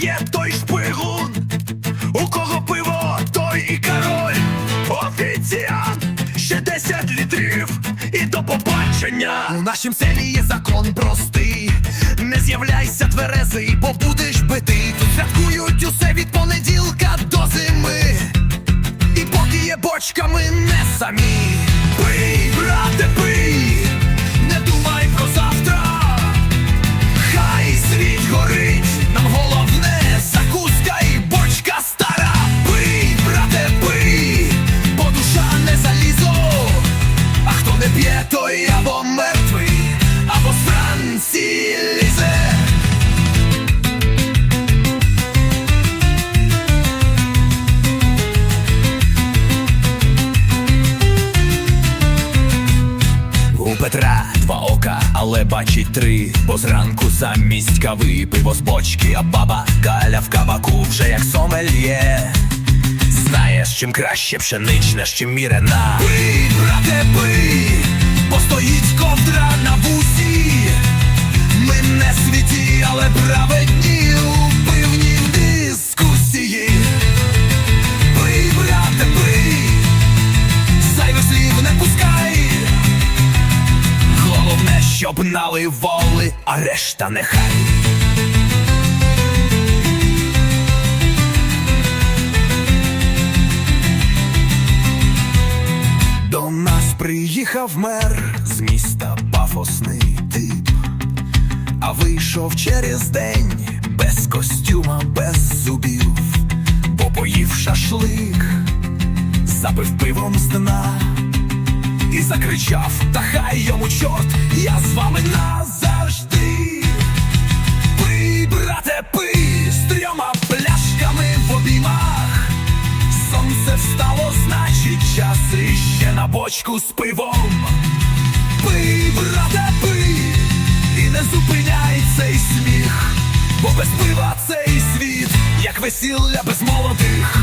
п'є, той шпигун. У кого пиво, той і король. Офіціант, ще 10 літрів і до побачення. У нашім селі є закон простий. Не з'являйся тверезий, бо будеш битий. Тут святкують усе від понеділка до зими. І поки є бочка, ми не самі. У Петра два ока, але бачить три, бо зранку замість кави пиво з бочки, а баба Галя в кабаку вже як сомельє. Знаєш, чим краще пшеничне, чим мірена. Пий, брате, пий, бо стоїть ковдра Щоб наливали, а решта нехай. До нас приїхав мер з міста пафосний тип, а вийшов через день без костюма, без зубів, бо поїв шашлик, запив пивом з дна і закричав, та хай йому чорт, я з вами назавжди. Пий, брате, пий, з трьома пляшками в обіймах. Сонце встало, значить час іще на бочку з пивом. Пий, брате, пий, і не зупиняй цей сміх, бо без пива цей світ, як весілля без молодих.